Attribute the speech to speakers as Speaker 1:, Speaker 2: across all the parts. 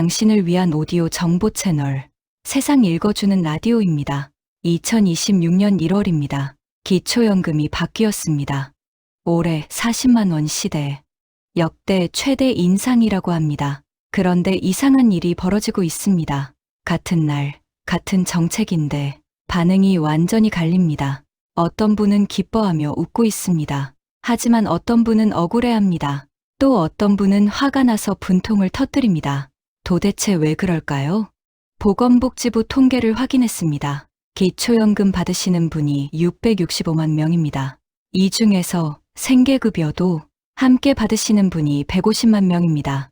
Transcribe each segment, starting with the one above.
Speaker 1: 당신을 위한 오디오 정보 채널 세상 읽어주는 라디오입니다. 2026년 1월입니다. 기초연금이 바뀌었습니다. 올해 40만 원 시대 역대 최대 인상이라고 합니다. 그런데 이상한 일이 벌어지고 있습니다. 같은 날, 같은 정책인데 반응이 완전히 갈립니다. 어떤 분은 기뻐하며 웃고 있습니다. 하지만 어떤 분은 억울해합니다. 또 어떤 분은 화가 나서 분통을 터뜨립니다. 도대체 왜 그럴까요? 보건복지부 통계를 확인했습니다. 기초연금 받으시는 분이 665만 명입니다. 이 중에서 생계급여도 함께 받으시는 분이 150만 명입니다.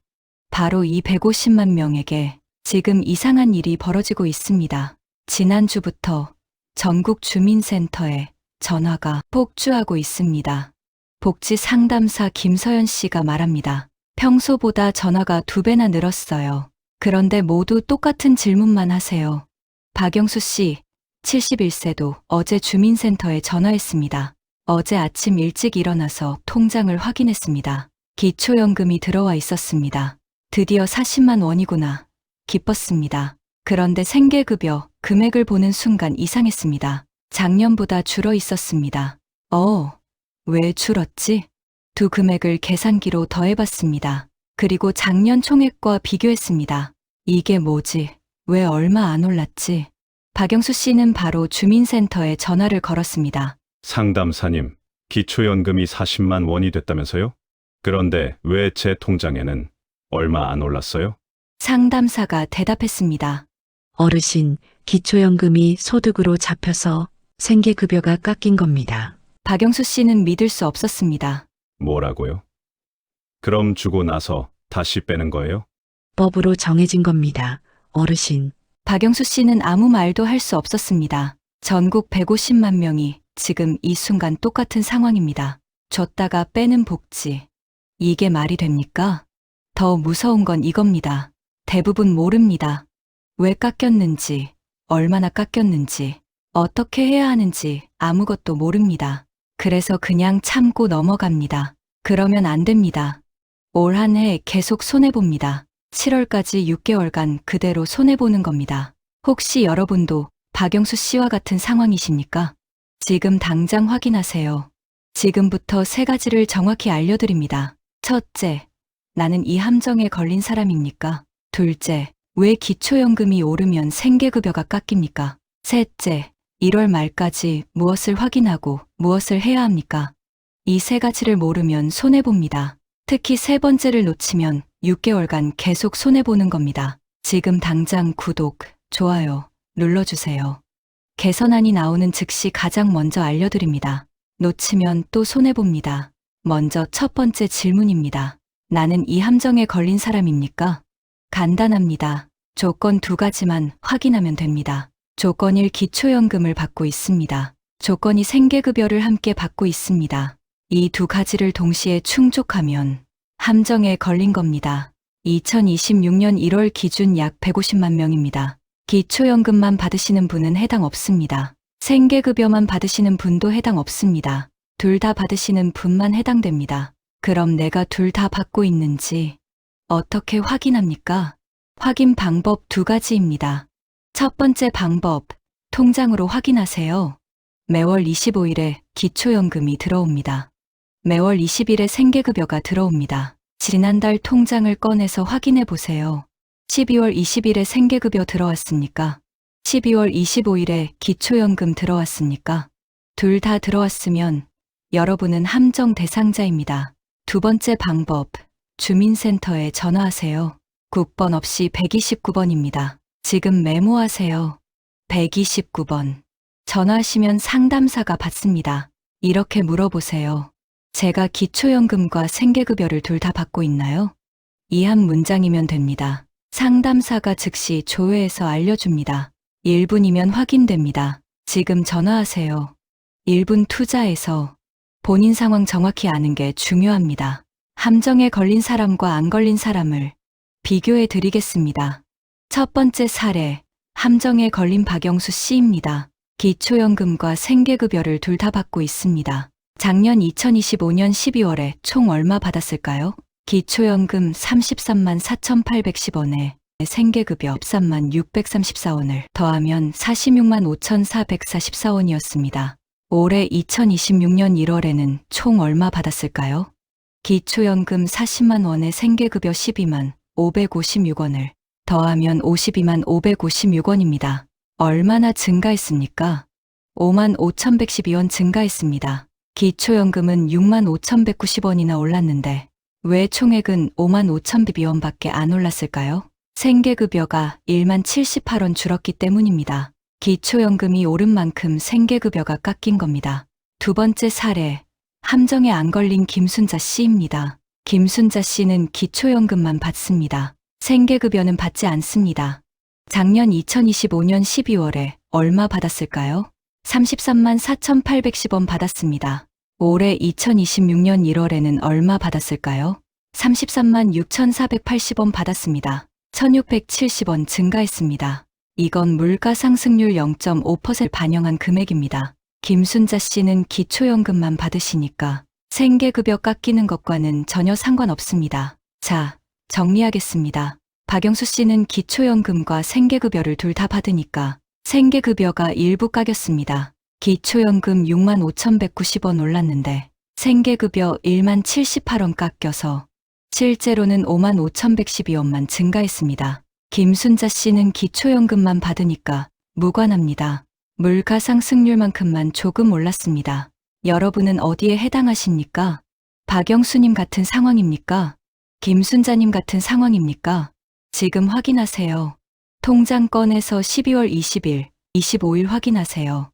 Speaker 1: 바로 이 150만 명에게 지금 이상한 일이 벌어지고 있습니다. 지난주부터 전국 주민센터에 전화가 폭주하고 있습니다. 복지 상담사 김서연 씨가 말합니다. 평소보다 전화가 두 배나 늘었어요. 그런데 모두 똑같은 질문만 하세요. 박영수 씨, 71세도 어제 주민센터에 전화했습니다. 어제 아침 일찍 일어나서 통장을 확인했습니다. 기초연금이 들어와 있었습니다. 드디어 40만 원이구나. 기뻤습니다. 그런데 생계급여 금액을 보는 순간 이상했습니다. 작년보다 줄어 있었습니다. 어, 왜 줄었지? 두 금액을 계산기로 더해봤습니다. 그리고 작년 총액과 비교했습니다. 이게 뭐지? 왜 얼마 안 올랐지? 박영수 씨는 바로 주민센터에 전화를 걸었습니다.
Speaker 2: 상담사님, 기초연금이 40만 원이 됐다면서요? 그런데 왜 제 통장에는 얼마 안 올랐어요?
Speaker 1: 상담사가 대답했습니다.
Speaker 3: 어르신, 기초연금이 소득으로 잡혀서 생계급여가 깎인 겁니다.
Speaker 1: 박영수 씨는 믿을 수 없었습니다.
Speaker 2: 뭐라고요? 그럼 주고 나서 다시 빼는 거예요?
Speaker 3: 법으로 정해진 겁니다. 어르신,
Speaker 1: 박영수 씨는 아무 말도 할 수 없었습니다. 전국 150만 명이 지금 이 순간 똑같은 상황입니다. 줬다가 빼는 복지. 이게 말이 됩니까? 더 무서운 건 이겁니다. 대부분 모릅니다. 왜 깎였는지, 얼마나 깎였는지, 어떻게 해야 하는지 아무것도 모릅니다. 그래서 그냥 참고 넘어갑니다. 그러면 안 됩니다. 올 한 해 계속 손해봅니다. 7월까지 6개월간 그대로 손해보는 겁니다. 혹시 여러분도 박영수 씨와 같은 상황이십니까? 지금 당장 확인하세요. 지금부터 세 가지를 정확히 알려드립니다. 첫째, 나는 이 함정에 걸린 사람입니까? 둘째, 왜 기초연금이 오르면 생계급여가 깎입니까? 셋째, 1월 말까지 무엇을 확인하고 무엇을 해야 합니까? 이 세 가지를 모르면 손해봅니다. 특히 세 번째를 놓치면 6개월간 계속 손해보는 겁니다. 지금 당장 구독, 좋아요 눌러주세요. 개선안이 나오는 즉시 가장 먼저 알려드립니다. 놓치면 또 손해봅니다. 먼저 첫 번째 질문입니다. 나는 이 함정에 걸린 사람입니까? 간단합니다. 조건 두 가지만 확인하면 됩니다. 조건 1 기초연금을 받고 있습니다. 조건 2 생계급여를 함께 받고 있습니다. 이 두 가지를 동시에 충족하면 함정에 걸린 겁니다. 2026년 1월 기준 약 150만 명입니다. 기초연금만 받으시는 분은 해당 없습니다. 생계급여만 받으시는 분도 해당 없습니다. 둘 다 받으시는 분만 해당됩니다. 그럼 내가 둘 다 받고 있는지 어떻게 확인합니까? 확인 방법 두 가지입니다. 첫 번째 방법, 통장으로 확인하세요. 매월 25일에 기초연금이 들어옵니다. 매월 20일에 생계급여가 들어옵니다. 지난달 통장을 꺼내서 확인해 보세요. 12월 20일에 생계급여 들어왔습니까? 12월 25일에 기초연금 들어왔습니까? 둘 다 들어왔으면 여러분은 함정 대상자입니다. 두 번째 방법, 주민센터에 전화하세요. 국번 없이 129번입니다. 지금 메모하세요. 129번. 전화하시면 상담사가 받습니다. 이렇게 물어보세요. 제가 기초연금과 생계급여를 둘 다 받고 있나요? 이 한 문장이면 됩니다. 상담사가 즉시 조회해서 알려줍니다. 1분이면 확인됩니다. 지금 전화하세요. 1분 투자해서 본인 상황 정확히 아는 게 중요합니다. 함정에 걸린 사람과 안 걸린 사람을 비교해 드리겠습니다. 첫 번째 사례, 함정에 걸린 박영수 씨입니다. 기초연금과 생계급여를 둘 다 받고 있습니다. 작년 2025년 12월에 총 얼마 받았을까요? 기초연금 33만 4,810원에 생계급여 13만 634원을 더하면 46만 5,444원이었습니다. 올해 2026년 1월에는 총 얼마 받았을까요? 기초연금 40만 원에 생계급여 12만 556원을 더하면 52만 556원입니다. 얼마나 증가했습니까? 5만 5,112원 증가했습니다. 기초연금은 6만 5,190원이나 올랐는데 왜 총액은 5만 5,102원밖에 안 올랐을까요? 생계급여가 1만 78원 줄었기 때문입니다. 기초연금이 오른 만큼 생계급여가 깎인 겁니다. 두 번째 사례, 함정에 안 걸린 김순자 씨입니다. 김순자 씨는 기초연금만 받습니다. 생계급여는 받지 않습니다. 작년 2025년 12월에 얼마 받았을까요? 33만 4,810원 받았습니다. 올해 2026년 1월에는 얼마 받았을까요? 33만 6,480원 받았습니다. 1,670원 증가했습니다. 이건 물가 상승률 0.5%를 반영한 금액입니다. 김순자 씨는 기초연금만 받으시니까 생계급여 깎이는 것과는 전혀 상관없습니다. 자, 정리하겠습니다. 박영수 씨는 기초연금과 생계급여를 둘 다 받으니까 생계급여가 일부 깎였습니다. 기초연금 6만 5,190원 올랐는데 생계급여 1만 78원 깎여서 실제로는 5만 5,112원만 증가했습니다. 김순자 씨는 기초연금만 받으니까 무관합니다. 물가 상승률만큼만 조금 올랐습니다. 여러분은 어디에 해당하십니까? 박영수님 같은 상황입니까? 김순자님 같은 상황입니까? 지금 확인하세요. 통장 꺼내서 12월 20일, 25일 확인하세요.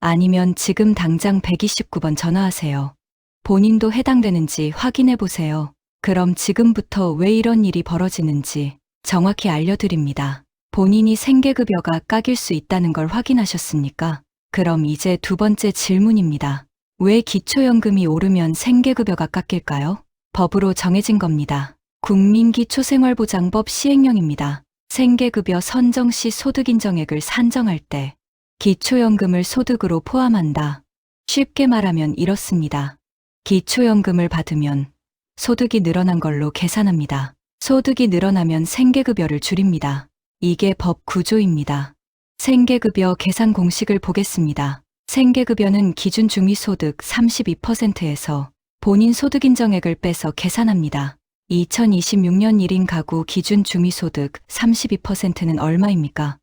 Speaker 1: 아니면 지금 당장 129번 전화하세요. 본인도 해당되는지 확인해 보세요. 그럼 지금부터 왜 이런 일이 벌어지는지 정확히 알려드립니다. 본인이 생계급여가 깎일 수 있다는 걸 확인하셨습니까? 그럼 이제 두 번째 질문입니다. 왜 기초연금이 오르면 생계급여가 깎일까요? 법으로 정해진 겁니다. 국민기초생활보장법 시행령입니다. 생계급여 선정 시 소득인정액을 산정할 때 기초연금을 소득으로 포함한다. 쉽게 말하면 이렇습니다. 기초연금을 받으면 소득이 늘어난 걸로 계산합니다. 소득이 늘어나면 생계급여를 줄입니다. 이게 법 구조입니다. 생계급여 계산 공식을 보겠습니다. 생계급여는 기준 중위소득 32%에서 본인 소득인정액을 빼서 계산합니다. 2026년 1인 가구 기준 중위소득 32%는 얼마입니까?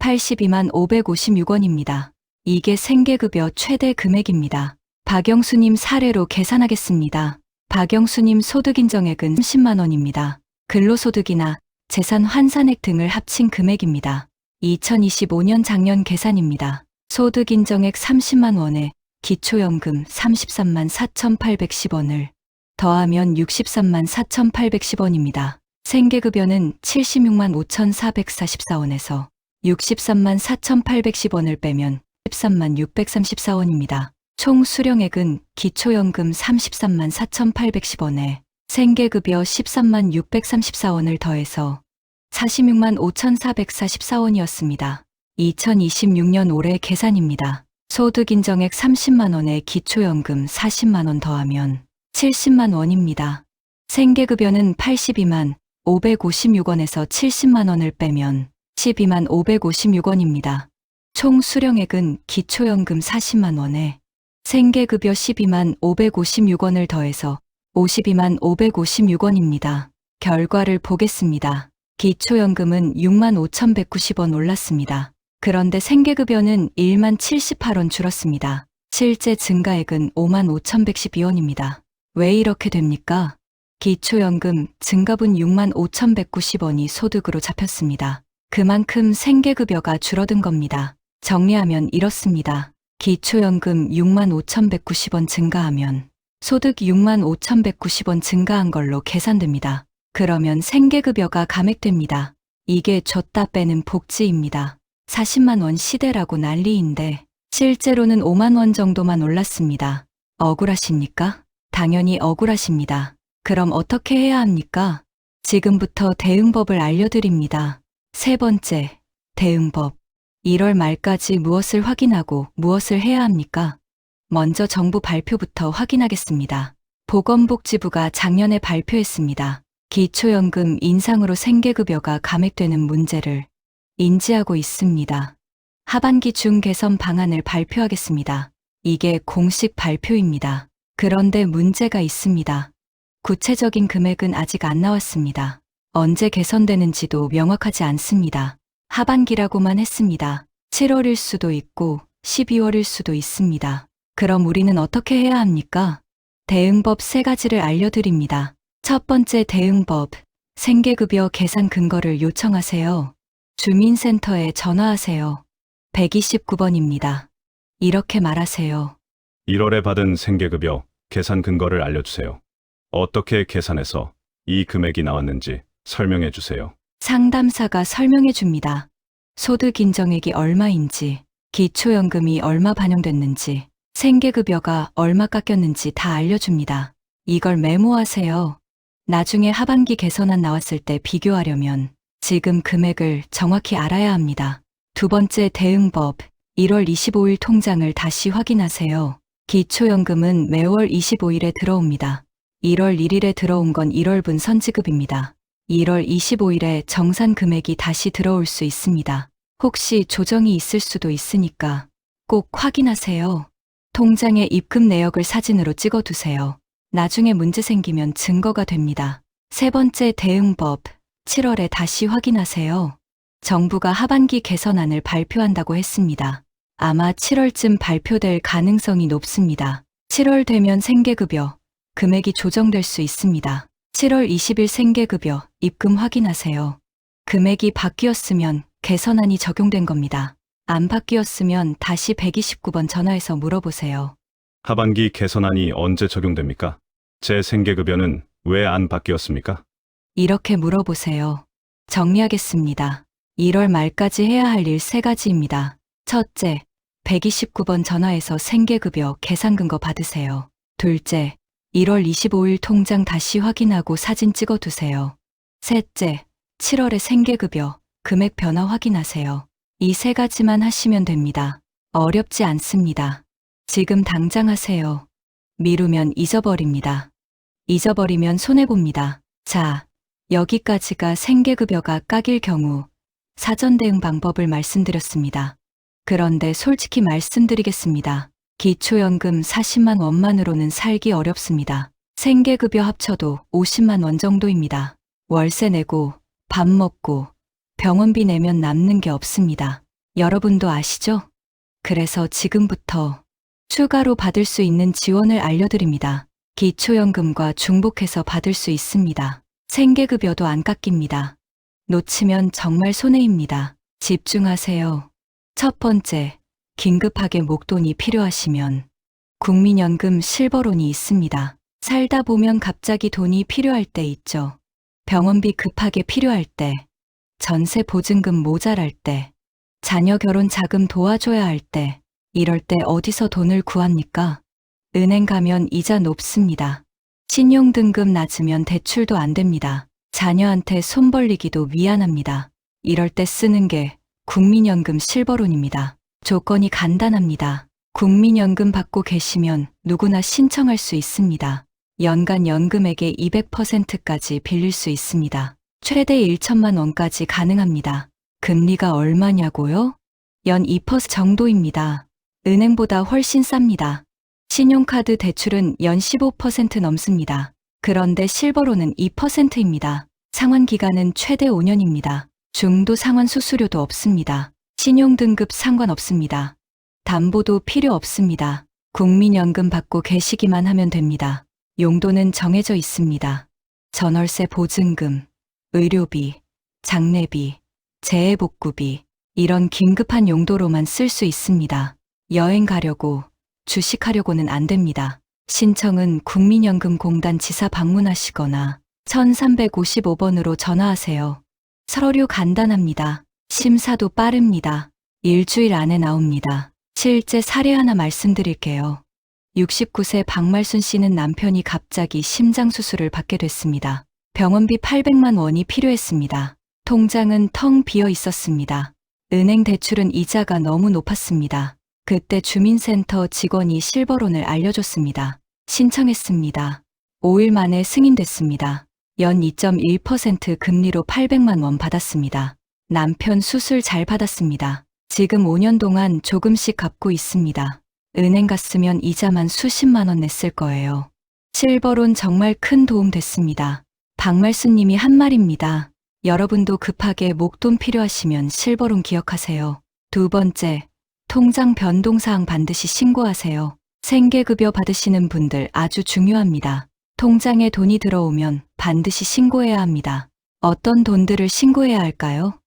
Speaker 1: 82만 556원입니다. 이게 생계급여 최대 금액입니다. 박영수님 사례로 계산하겠습니다. 박영수님 소득인정액은 30만 원입니다. 근로소득이나 재산 환산액 등을 합친 금액입니다. 2025년 작년 계산입니다. 소득인정액 30만 원에 기초연금 33만 4,810원을 더하면 63만 4,810원입니다. 생계급여는 76만 5,444원에서 63만 4,810원을 빼면 13만 634원입니다. 총 수령액은 기초연금 33만 4,810원에 생계급여 13만 634원을 더해서 46만 5,444원이었습니다. 2026년 올해 계산입니다. 소득인정액 30만 원에 기초연금 40만 원 더하면 70만 원입니다. 생계급여는 82만 556원에서 70만 원을 빼면 12만 556원입니다. 총 수령액은 기초연금 40만 원에 생계급여 12만 556원을 더해서 52만 556원입니다. 결과를 보겠습니다. 기초연금은 6만 5,190원 올랐습니다. 그런데 생계급여는 1만 78원 줄었습니다. 실제 증가액은 5만 5,112원입니다. 왜 이렇게 됩니까? 기초연금 증가분 6만 5,190원이 소득으로 잡혔습니다. 그만큼 생계급여가 줄어든 겁니다. 정리하면 이렇습니다. 기초연금 6만 5,190원 증가하면 소득 6만 5,190원 증가한 걸로 계산됩니다. 그러면 생계급여가 감액됩니다. 이게 줬다 빼는 복지입니다. 40만 원 시대라고 난리인데 실제로는 5만 원 정도만 올랐습니다. 억울하십니까? 당연히 억울하십니다. 그럼 어떻게 해야 합니까? 지금부터 대응법을 알려드립니다. 세 번째, 대응법. 1월 말까지 무엇을 확인하고 무엇을 해야 합니까? 먼저 정부 발표부터 확인하겠습니다. 보건복지부가 작년에 발표했습니다. 기초연금 인상으로 생계급여가 감액되는 문제를 인지하고 있습니다. 하반기 중 개선 방안을 발표하겠습니다. 이게 공식 발표입니다. 그런데 문제가 있습니다. 구체적인 금액은 아직 안 나왔습니다. 언제 개선되는지도 명확하지 않습니다. 하반기라고만 했습니다. 7월일 수도 있고 12월일 수도 있습니다. 그럼 우리는 어떻게 해야 합니까? 대응법 세 가지를 알려드립니다. 첫 번째 대응법, 생계급여 계산 근거를 요청하세요. 주민센터에 전화하세요. 129번입니다. 이렇게 말하세요.
Speaker 2: 1월에 받은 생계급여 계산 근거를 알려주세요. 어떻게 계산해서 이 금액이 나왔는지 설명해 주세요.
Speaker 1: 상담사가 설명해 줍니다. 소득 인정액이 얼마인지, 기초연금이 얼마 반영됐는지, 생계급여가 얼마 깎였는지 다 알려줍니다. 이걸 메모하세요. 나중에 하반기 개선안 나왔을 때 비교하려면 지금 금액을 정확히 알아야 합니다. 두 번째 대응법, 1월 25일 통장을 다시 확인하세요. 기초연금은 매월 25일에 들어옵니다. 1월 1일에 들어온 건 1월분 선지급입니다. 1월 25일에 정산 금액이 다시 들어올 수 있습니다. 혹시 조정이 있을 수도 있으니까 꼭 확인하세요. 통장에 입금 내역을 사진으로 찍어 두세요. 나중에 문제 생기면 증거가 됩니다. 세 번째 대응법, 7월에 다시 확인하세요. 정부가 하반기 개선안을 발표한다고 했습니다. 아마 7월쯤 발표될 가능성이 높습니다. 7월 되면 생계급여, 금액이 조정될 수 있습니다. 7월 20일 생계급여 입금 확인하세요. 금액이 바뀌었으면 개선안이 적용된 겁니다. 안 바뀌었으면 다시 129번 전화해서 물어보세요.
Speaker 2: 하반기 개선안이 언제 적용됩니까? 제 생계급여는 왜 안 바뀌었습니까?
Speaker 1: 이렇게 물어보세요. 정리하겠습니다. 1월 말까지 해야 할 일 세 가지입니다. 첫째, 129번 전화해서 생계급여 계산 근거 받으세요. 둘째, 1월 25일 통장 다시 확인하고 사진 찍어 두세요. 셋째, 7월에 생계급여 금액 변화 확인하세요. 이 세 가지만 하시면 됩니다. 어렵지 않습니다. 지금 당장 하세요. 미루면 잊어버립니다. 잊어버리면 손해봅니다. 자, 여기까지가 생계급여가 깎일 경우 사전 대응 방법을 말씀드렸습니다. 그런데 솔직히 말씀드리겠습니다. 기초연금 40만 원만으로는 살기 어렵습니다. 생계급여 합쳐도 50만 원 정도입니다. 월세 내고 밥 먹고 병원비 내면 남는 게 없습니다. 여러분도 아시죠? 그래서 지금부터 추가로 받을 수 있는 지원을 알려드립니다. 기초연금과 중복해서 받을 수 있습니다. 생계급여도 안 깎입니다. 놓치면 정말 손해입니다. 집중하세요. 첫 번째, 긴급하게 목돈이 필요하시면 국민연금 실버론이 있습니다. 살다 보면 갑자기 돈이 필요할 때 있죠. 병원비 급하게 필요할 때, 전세 보증금 모자랄 때, 자녀 결혼 자금 도와줘야 할 때, 이럴 때 어디서 돈을 구합니까? 은행 가면 이자 높습니다. 신용 등급 낮으면 대출도 안 됩니다. 자녀한테 손 벌리기도 미안합니다. 이럴 때 쓰는 게 국민연금 실버론입니다. 조건이 간단합니다. 국민연금 받고 계시면 누구나 신청할 수 있습니다. 연간 연금액의 200%까지 빌릴 수 있습니다. 최대 1천만 원까지 가능합니다. 금리가 얼마냐고요? 연 2% 정도입니다. 은행보다 훨씬 쌉니다. 신용카드 대출은 연 15% 넘습니다. 그런데 실버로는 2%입니다. 상환 기간은 최대 5년입니다. 중도 상환 수수료도 없습니다. 신용 등급 상관없습니다. 담보도 필요 없습니다. 국민연금 받고 계시기만 하면 됩니다. 용도는 정해져 있습니다. 전월세 보증금, 의료비, 장례비, 재해복구비, 이런 긴급한 용도로만 쓸 수 있습니다. 여행 가려고, 주식하려고는 안 됩니다. 신청은 국민연금공단 지사 방문하시거나 1355번으로 전화하세요. 서류 간단합니다. 심사도 빠릅니다. 일주일 안에 나옵니다. 실제 사례 하나 말씀드릴게요. 69세 박말순 씨는 남편이 갑자기 심장 수술을 받게 됐습니다. 병원비 800만 원이 필요했습니다. 통장은 텅 비어 있었습니다. 은행 대출은 이자가 너무 높았습니다. 그때 주민센터 직원이 실버론을 알려줬습니다. 신청했습니다. 5일 만에 승인됐습니다. 연 2.1% 금리로 800만 원 받았습니다. 남편 수술 잘 받았습니다. 지금 5년 동안 조금씩 갚고 있습니다. 은행 갔으면 이자만 수십만 원 냈을 거예요. 실버론 정말 큰 도움 됐습니다. 박말수님이 한 말입니다. 여러분도 급하게 목돈 필요하시면 실버론 기억하세요. 두 번째, 통장 변동사항 반드시 신고하세요. 생계급여 받으시는 분들 아주 중요합니다. 통장에 돈이 들어오면 반드시 신고해야 합니다. 어떤 돈들을 신고해야 할까요?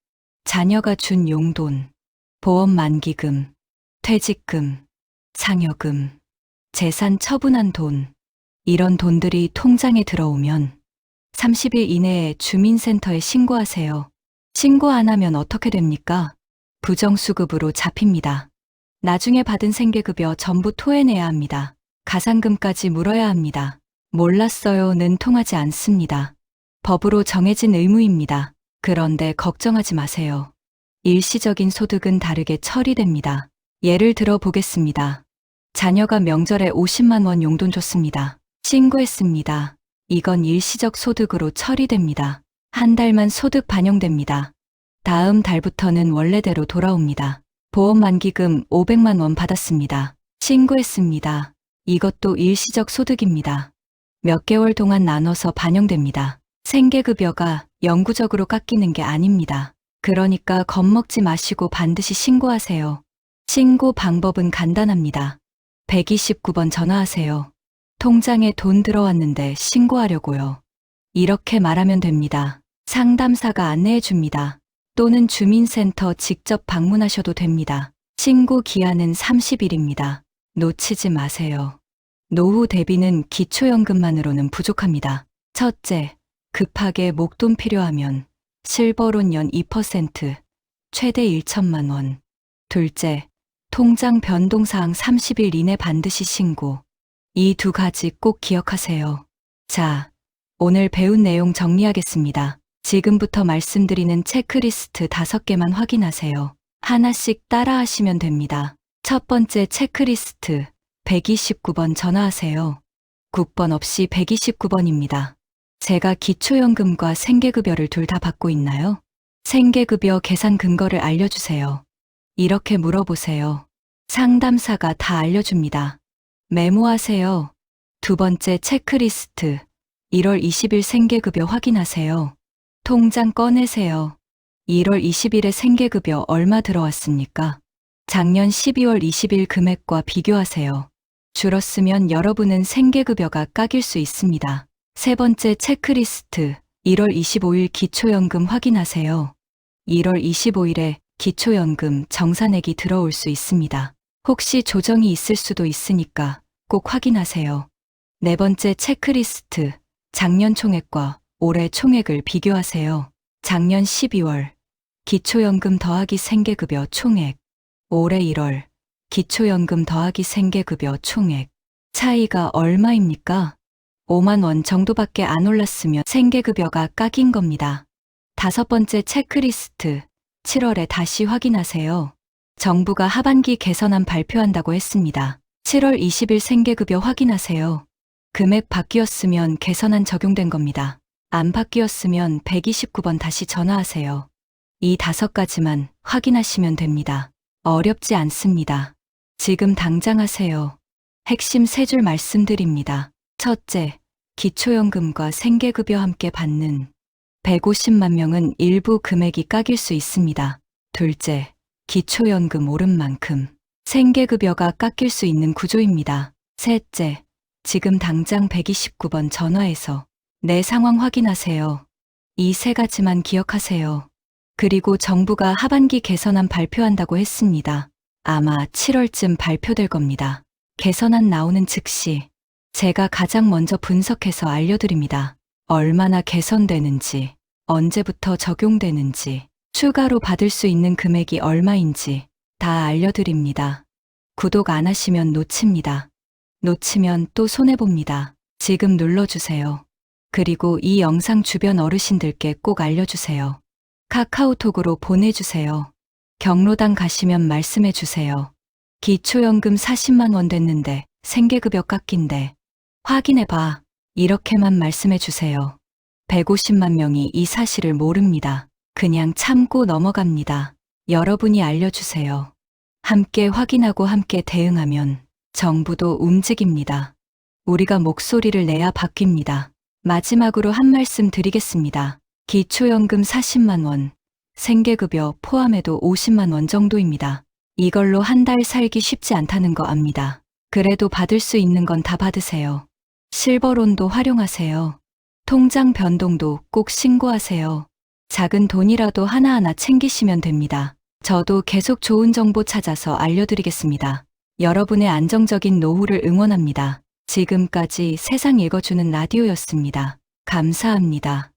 Speaker 1: 자녀가 준 용돈, 보험 만기금, 퇴직금, 상여금, 재산 처분한 돈, 이런 돈들이 통장에 들어오면 30일 이내에 주민센터에 신고하세요. 신고 안 하면 어떻게 됩니까? 부정수급으로 잡힙니다. 나중에 받은 생계급여 전부 토해내야 합니다. 가상금까지 물어야 합니다. 몰랐어요는 통하지 않습니다. 법으로 정해진 의무입니다. 그런데 걱정하지 마세요. 일시적인 소득은 다르게 처리됩니다. 예를 들어 보겠습니다. 자녀가 명절에 50만 원 용돈 줬습니다. 신고했습니다. 이건 일시적 소득으로 처리됩니다. 한 달만 소득 반영됩니다. 다음 달부터는 원래대로 돌아옵니다. 보험 만기금 500만 원 받았습니다. 신고했습니다. 이것도 일시적 소득입니다. 몇 개월 동안 나눠서 반영됩니다. 생계급여가 영구적으로 깎이는 게 아닙니다. 그러니까 겁먹지 마시고 반드시 신고하세요. 신고 방법은 간단합니다. 129번 전화하세요. 통장에 돈 들어왔는데 신고하려고요. 이렇게 말하면 됩니다. 상담사가 안내해 줍니다. 또는 주민센터 직접 방문하셔도 됩니다. 신고 기한은 30일입니다. 놓치지 마세요. 노후 대비는 기초연금만으로는 부족합니다. 첫째, 급하게 목돈 필요하면 실버론 연 2%, 최대 1천만 원. 둘째, 통장 변동사항 30일 이내 반드시 신고. 이 두 가지 꼭 기억하세요. 자, 오늘 배운 내용 정리하겠습니다. 지금부터 말씀드리는 체크리스트 다섯 개만 확인하세요. 하나씩 따라하시면 됩니다. 첫 번째 체크리스트 129번 전화하세요. 9번 없이 129번입니다. 제가 기초연금과 생계급여를 둘 다 받고 있나요? 생계급여 계산 근거를 알려주세요. 이렇게 물어보세요. 상담사가 다 알려줍니다. 메모하세요. 두 번째 체크리스트 1월 20일 생계급여 확인하세요. 통장 꺼내세요. 1월 20일에 생계급여 얼마 들어왔습니까? 작년 12월 20일 금액과 비교하세요. 줄었으면 여러분은 생계급여가 깎일 수 있습니다. 세 번째 체크리스트 1월 25일 기초연금 확인하세요. 1월 25일에 기초연금 정산액이 들어올 수 있습니다. 혹시 조정이 있을 수도 있으니까 꼭 확인하세요. 네 번째 체크리스트 작년 총액과 올해 총액을 비교하세요. 작년 12월 기초연금 더하기 생계급여 총액 올해 1월 기초연금 더하기 생계급여 총액 차이가 얼마입니까? 5만 원 정도밖에 안 올랐으면 생계급여가 깎인 겁니다. 다섯 번째 체크리스트 7월에 다시 확인하세요. 정부가 하반기 개선안 발표한다고 했습니다. 7월 20일 생계급여 확인하세요. 금액 바뀌었으면 개선안 적용된 겁니다. 안 바뀌었으면 129번 다시 전화하세요. 이 다섯 가지만 확인하시면 됩니다. 어렵지 않습니다. 지금 당장 하세요. 핵심 세 줄 말씀드립니다. 첫째, 기초연금과 생계급여 함께 받는 150만 명은 일부 금액이 깎일 수 있습니다. 둘째, 기초연금 오른 만큼 생계급여가 깎일 수 있는 구조입니다. 셋째, 지금 당장 129번 전화해서 내 상황 확인하세요. 이 세 가지만 기억하세요. 그리고 정부가 하반기 개선안 발표한다고 했습니다. 아마 7월쯤 발표될 겁니다. 개선안 나오는 즉시 제가 가장 먼저 분석해서 알려드립니다. 얼마나 개선되는지, 언제부터 적용되는지, 추가로 받을 수 있는 금액이 얼마인지 다 알려드립니다. 구독 안 하시면 놓칩니다. 놓치면 또 손해봅니다. 지금 눌러주세요. 그리고 이 영상 주변 어르신들께 꼭 알려주세요. 카카오톡으로 보내주세요. 경로당 가시면 말씀해 주세요. 기초연금 40만 원 됐는데 생계급여 깎인데 확인해 봐. 이렇게만 말씀해 주세요. 150만 명이 이 사실을 모릅니다. 그냥 참고 넘어갑니다. 여러분이 알려주세요. 함께 확인하고 함께 대응하면 정부도 움직입니다. 우리가 목소리를 내야 바뀝니다. 마지막으로 한 말씀 드리겠습니다. 기초연금 40만 원, 생계급여 포함해도 50만 원 정도입니다. 이걸로 한 달 살기 쉽지 않다는 거 압니다. 그래도 받을 수 있는 건 다 받으세요. 실버론도 활용하세요. 통장 변동도 꼭 신고하세요. 작은 돈이라도 하나하나 챙기시면 됩니다. 저도 계속 좋은 정보 찾아서 알려드리겠습니다. 여러분의 안정적인 노후를 응원합니다. 지금까지 세상 읽어주는 라디오였습니다. 감사합니다.